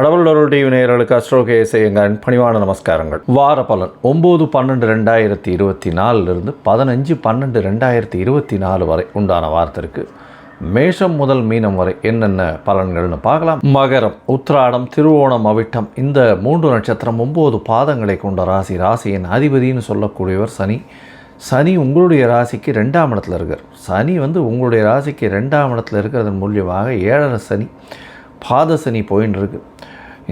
கடவுளருடைய நேயர்களுக்கு அஸ்ட்ரோகேசை எங்கள் பணிவான நமஸ்காரங்கள். வார பலன் ஒம்பது பன்னெண்டு ரெண்டாயிரத்தி இருபத்தி நாலுலேருந்து பதினஞ்சு பன்னெண்டு ரெண்டாயிரத்தி இருபத்தி நாலு வரை உண்டான வாரத்திற்கு மேஷம் முதல் மீனம் வரை என்னென்ன பலன்கள்னு பார்க்கலாம். மகரம் உத்திராடம் திருவோணம் அவிட்டம் இந்த மூன்று நட்சத்திரம் ஒம்பது பாதங்களை கொண்ட ராசி ராசியின் அதிபதினு சொல்லக்கூடியவர் சனி. சனி உங்களுடைய ராசிக்கு ரெண்டாம் இடத்துல இருக்கார். சனி வந்து உங்களுடைய ராசிக்கு ரெண்டாம் இடத்துல இருக்கிறதன் மூலியமாக ஏழரை சனி பாத சனி போயின்னு இருக்குது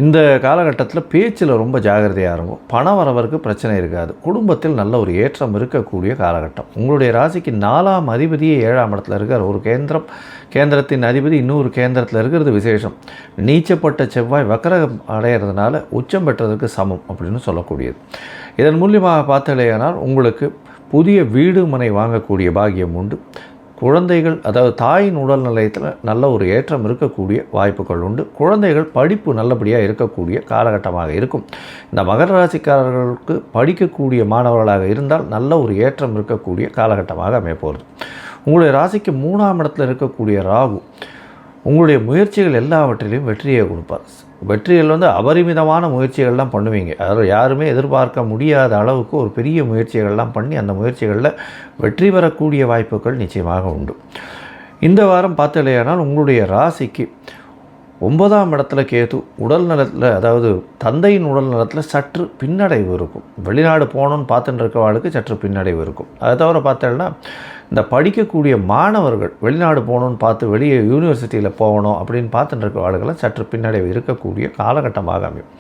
இந்த காலகட்டத்தில் பேச்சில் ரொம்ப ஜாகிரதையாக இருக்கும். பண வரவருக்கு பிரச்சனை இருக்காது. குடும்பத்தில் நல்ல ஒரு ஏற்றம் இருக்கக்கூடிய காலகட்டம். உங்களுடைய ராசிக்கு நாலாம் அதிபதியே ஏழாம் இடத்துல இருக்கார். ஒரு கேந்திரம் கேந்திரத்தின் அதிபதி இன்னொரு கேந்திரத்தில் இருக்கிறது விசேஷம். நீச்சப்பட்ட செவ்வாய் வக்கரகம் அடையிறதுனால உச்சம் பெற்றதற்கு சமம் அப்படின்னு சொல்லக்கூடியது. இதன் மூலியமாக பார்த்தலையானால் உங்களுக்கு புதிய வீடு மனை வாங்கக்கூடிய பாகியம் உண்டு. குழந்தைகள் அதாவது தாயின் உடல் நிலையத்தில் நல்ல ஒரு ஏற்றம் இருக்கக்கூடிய வாய்ப்புகள் உண்டு. குழந்தைகள் படிப்பு நல்லபடியாக இருக்கக்கூடிய காலகட்டமாக இருக்கும். இந்த மகர ராசிக்காரர்களுக்கு படிக்கக்கூடிய மாணவர்களாக இருந்தால் நல்ல ஒரு ஏற்றம் இருக்கக்கூடிய காலகட்டமாக அமையப்போகிறது. உங்களுடைய ராசிக்கு மூணாம் இடத்துல இருக்கக்கூடிய ராகு உங்களுடைய முயற்சிகள் எல்லாவற்றிலையும் வெற்றியை கொடுப்பார். வெற்றிகள் வந்து அபரிமிதமான முயற்சிகள்லாம் பண்ணுவீங்க. அதாவது யாருமே எதிர்பார்க்க முடியாத அளவுக்கு ஒரு பெரிய முயற்சிகள்லாம் பண்ணி அந்த முயற்சிகளில் வெற்றி பெறக்கூடிய வாய்ப்புகள் நிச்சயமாக உண்டு. இந்த வாரம் பார்த்தலையானால் உங்களுடைய ராசிக்கு ஒன்பதாம் இடத்துல கேது உடல் நலத்தில் அதாவது தந்தையின் உடல் நலத்தில் சற்று பின்னடைவு இருக்கும். வெளிநாடு போகணுன்னு பார்த்துட்டு இருக்கவாளுக்கு சற்று பின்னடைவு இருக்கும். அதை தவிர பார்த்தேன்னா இந்த படிக்கக்கூடிய மாணவர்கள் வெளிநாடு போகணுன்னு பார்த்து வெளியே யூனிவர்சிட்டியில் போகணும் அப்படின்னு பார்த்துட்டு ஆளுகளை சற்று பின்னடைவு இருக்கக்கூடிய காலகட்டமாக அமையும்.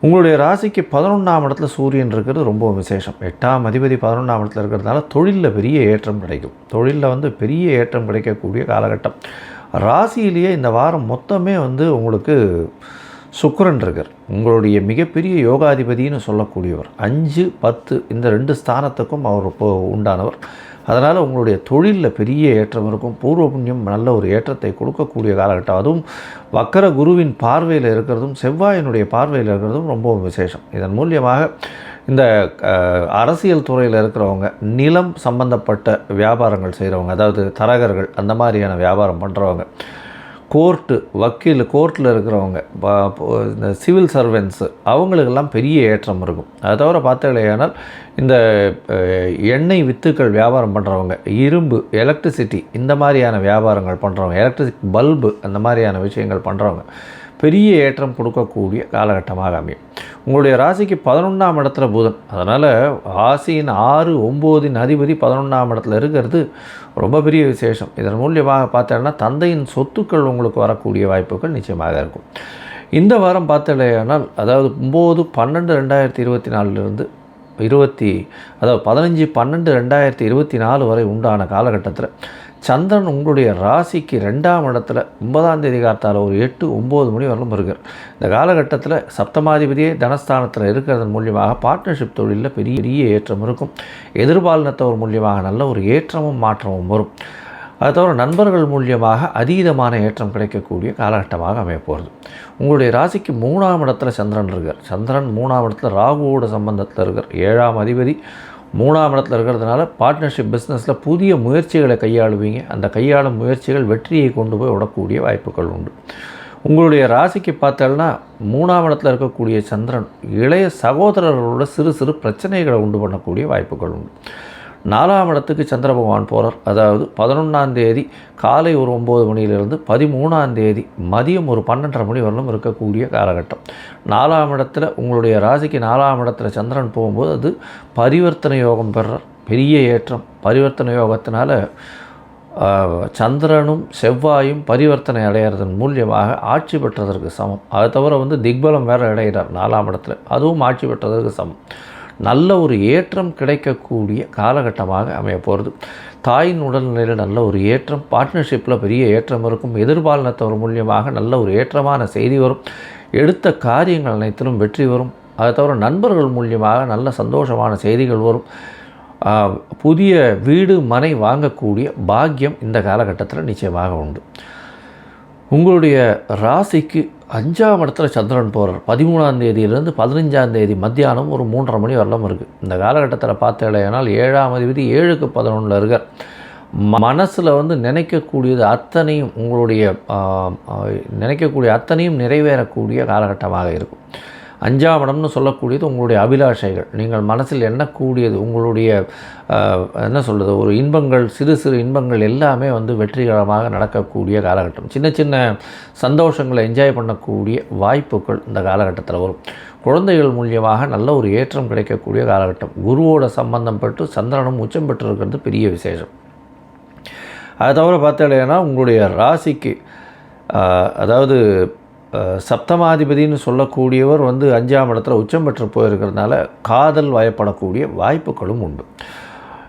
உங்களுடைய ராசிக்கு பதினொன்றாம் இடத்துல சூரியன் இருக்கிறது ரொம்ப விசேஷம். எட்டாம் அதிபதி பதினொன்றாம் இடத்துல இருக்கிறதுனால தொழிலில் பெரிய ஏற்றம் கிடைக்கும். தொழிலில் வந்து பெரிய ஏற்றம் கிடைக்கக்கூடிய காலகட்டம். ராசியிலேயே இந்த வாரம் மொத்தமே வந்து உங்களுக்கு சுக்கரன் இருக்கார். உங்களுடைய மிகப்பெரிய யோகாதிபதினு சொல்லக்கூடியவர். அஞ்சு பத்து இந்த ரெண்டு ஸ்தானத்துக்கும் அவர் உண்டானவர். அதனால் உங்களுடைய தொழிலில் பெரிய ஏற்றம் இருக்கும். பூர்வ புண்ணியம் நல்ல ஒரு ஏற்றத்தை கொடுக்கக்கூடிய காலகட்டம். அதுவும் வக்கர குருவின் பார்வையில் இருக்கிறதும் செவ்வாயினுடைய பார்வையில் இருக்கிறதும் ரொம்பவும் விசேஷம். இதன் மூலியமாக இந்த அரசியல் துறையில் இருக்கிறவங்க நிலம் சம்பந்தப்பட்ட வியாபாரங்கள் செய்கிறவங்க அதாவது தரகர்கள் அந்த மாதிரியான வியாபாரம் பண்ணுறவங்க கோர்ட்டு வக்கீல் கோர்ட்டில் இருக்கிறவங்க ப- இந்த சிவில் சர்வெண்ட்ஸு அவங்களுக்கெல்லாம் பெரிய ஏற்றம் இருக்கும். அதை தவிர பார்த்தீங்களேனால் இந்த எண்ணெய் வித்துக்கள் வியாபாரம் பண்ணுறவங்க இரும்பு எலக்ட்ரிசிட்டி இந்த மாதிரியான வியாபாரங்கள் பண்ணுறவங்க எலக்ட்ரிசிக் பல்பு அந்த மாதிரியான விஷயங்கள் பண்ணுறவங்க பெரிய ஏற்றம் கொடுக்கக்கூடிய காலகட்டமாக அமையும். உங்களுடைய ராசிக்கு பதினொன்றாம் இடத்துல புதன். அதனால் ராசியின் ஆறு ஒம்போதின் அதிபதி பதினொன்றாம் இடத்துல இருக்கிறது ரொம்ப பெரிய விசேஷம். இதன் மூலியமாக பார்த்தோன்னா தந்தையின் சொத்துக்கள் உங்களுக்கு வரக்கூடிய வாய்ப்புகள் நிச்சயமாக இருக்கும். இந்த வாரம் பார்த்தலையானால் அதாவது ஒம்பது பன்னெண்டு ரெண்டாயிரத்தி இருபத்தி நாலுலேருந்து இருபத்தி அதாவது பதினஞ்சு பன்னெண்டு ரெண்டாயிரத்தி இருபத்தி நாலு வரை உண்டான காலகட்டத்தில் சந்திரன் உங்களுடைய ராசிக்கு ரெண்டாம் இடத்துல ஒன்பதாம் தேதி காத்தால் ஒரு எட்டு ஒம்பது மணி வரலும் இருக்கார் இந்த காலகட்டத்தில் சப்தமாதிபதியே தனஸ்தானத்தில் இருக்கிறதன் மூலியமாக பார்ட்னர்ஷிப் தொழிலில் பெரிய பெரிய ஏற்றம் இருக்கும். எதிர்பாலினத்தவர் மூலியமாக நல்ல ஒரு ஏற்றமும் மாற்றமும் வரும். அது தவிர நண்பர்கள் மூலியமாக அதீதமான ஏற்றம் கிடைக்கக்கூடிய காலகட்டமாக அமையப்போகிறது உங்களுடைய ராசிக்கு மூணாம் இடத்துல சந்திரன் இருக்கார். சந்திரன் மூணாம் இடத்துல ராகுவோட சம்பந்தத்தில் இருக்கார். ஏழாம் அதிபதி மூணாம் இடத்துல இருக்கிறதுனால பார்ட்னர்ஷிப் பிஸ்னஸில் புதிய முயற்சிகளை கையாளுவீங்க. அந்த கையாளும் முயற்சிகள் வெற்றியை கொண்டு போய் விடக்கூடிய வாய்ப்புகள் உண்டு. உங்களுடைய ராசிக்கு பார்த்தோம்னா மூணாம் இடத்துல இருக்கக்கூடிய சந்திரன் இளைய சகோதரர்களோட சிறு சிறு பிரச்சனைகளை உண்டு பண்ணக்கூடிய வாய்ப்புகள் உண்டு. நாலாம் இடத்துக்கு சந்திர பகவான் போகிறார் அதாவது பதினொன்றாம் தேதி காலை ஒரு ஒம்பது மணியிலிருந்து பதிமூணாம் தேதி மதியம் ஒரு பன்னெண்டரை மணி வரலும் இருக்கக்கூடிய காலகட்டம். நாலாம் இடத்துல உங்களுடைய ராசிக்கு நாலாம் இடத்துல சந்திரன் போகும்போது அது பரிவர்த்தனை யோகம் பெறுறார் பெரிய ஏற்றம். பரிவர்த்தனை யோகத்தினால சந்திரனும் செவ்வாயும் பரிவர்த்தனை அடையிறதன் மூலியமாக ஆட்சி பெற்றதற்கு சமம். அதை தவிர வந்து திக்பலம் வேறு அடைகிறார் நாலாம் இடத்துல. அதுவும் ஆட்சி பெற்றதற்கு சமம். நல்ல ஒரு ஏற்றம் கிடைக்கக்கூடிய காலகட்டமாக அமைய போகிறது. தாயின் உடல்நிலையில் நல்ல ஒரு ஏற்றம் பார்ட்னர்ஷிப்பில் பெரிய ஏற்றம் இருக்கும். எதிர்பாலனத்தவர் மூலியமாக நல்ல ஒரு ஏற்றமான செய்தி வரும். எடுத்த காரியங்கள் அனைத்திலும் வெற்றி வரும். அதை தவிர நண்பர்கள் மூலியமாக நல்ல சந்தோஷமான செய்திகள் வரும். புதிய வீடு மனை வாங்கக்கூடிய பாக்கியம் இந்த காலகட்டத்தில் நிச்சயமாக உண்டு. உங்களுடைய ராசிக்கு அஞ்சாம் இடத்துல சந்திரன் போகிறார் பதிமூணாம் தேதியிலேருந்து பதினஞ்சாம் தேதி மத்தியானம் ஒரு மூன்றரை மணி வரலாம் இருக்குது இந்த காலகட்டத்தில் பார்த்தேனால் ஏழாம் அதிபதி ஏழுக்கு பதினொன்றில் இருக்கார். மனசில் வந்து நினைக்கக்கூடியது அத்தனையும் உங்களுடைய நினைக்கக்கூடிய அத்தனையும் நிறைவேறக்கூடிய காலகட்டமாக இருக்கும். அஞ்சாம் இடம்னு சொல்லக்கூடியது உங்களுடைய அபிலாஷைகள். நீங்கள் மனசில் எண்ணக்கூடியது உங்களுடைய என்ன சொல்கிறது ஒரு இன்பங்கள் சிறு சிறு இன்பங்கள் எல்லாமே வந்து வெற்றிகரமாக நடக்கக்கூடிய காலகட்டம். சின்ன சின்ன சந்தோஷங்களை என்ஜாய் பண்ணக்கூடிய வாய்ப்புகள் இந்த காலகட்டத்தில் வரும். குழந்தைகள் மூலியமாக நல்ல ஒரு ஏற்றம் கிடைக்கக்கூடிய காலகட்டம். குருவோட சம்பந்தம் பெற்று சந்திரனும் உச்சம் பெற்றிருக்கிறது பெரிய விசேஷம். அதை தவிர பார்த்தீங்கன்னா உங்களுடைய ராசிக்கு அதாவது சப்தமாதிபதினு சப்தமாதிபதின்னு சொல்லக்கூடியவர் வந்து அஞ்சாம் இடத்துல உச்சம் பெற்று போயிருக்கிறதுனால காதல் வயப்படக்கூடிய வாய்ப்புகளும் உண்டு.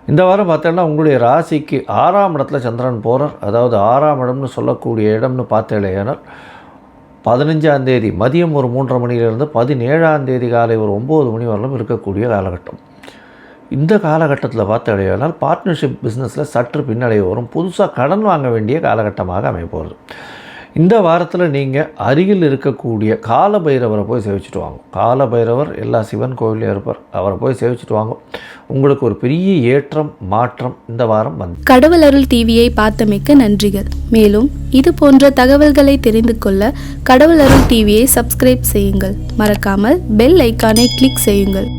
இந்த வாரம் பார்த்தோன்னா உங்களுடைய ராசிக்கு ஆறாம் இடத்துல சந்திரன் போகிறார் அதாவது ஆறாம் இடம்னு சொல்லக்கூடிய இடம்னு பார்த்தேனால் பதினஞ்சாம் தேதி மதியம் ஒரு மூன்றரை மணியிலிருந்து பதினேழாம் தேதி காலை ஒரு ஒம்பது மணி வரலும் இருக்கக்கூடிய காலகட்டம். இந்த காலகட்டத்தில் பார்த்தடையானால் பார்ட்னர்ஷிப் பிஸ்னஸில் சற்று பின்னடைவு வரும் புதுசாக கடன் வாங்க வேண்டிய காலகட்டமாக அமைப்போகிறது இந்த வாரத்தில் நீங்கள் அருகில் இருக்கக்கூடிய காலபைரவரை போய் சேவிச்சுட்டு வாங்க. காலபைரவர் எல்லா சிவன் கோவிலையும் இருப்பார். அவரை போய் சேவிச்சுட்டு வாங்க. உங்களுக்கு ஒரு பெரிய ஏற்றம் மாற்றம் இந்த வாரம் வந்து. கடவுள் அருள் டிவியை பார்த்தமைக்க நன்றிகள். மேலும் இது போன்ற தகவல்களை தெரிந்து கொள்ள கடவுள் அருள் டிவியை சப்ஸ்கிரைப் செய்யுங்கள். மறக்காமல் பெல் ஐக்கானை கிளிக் செய்யுங்கள்.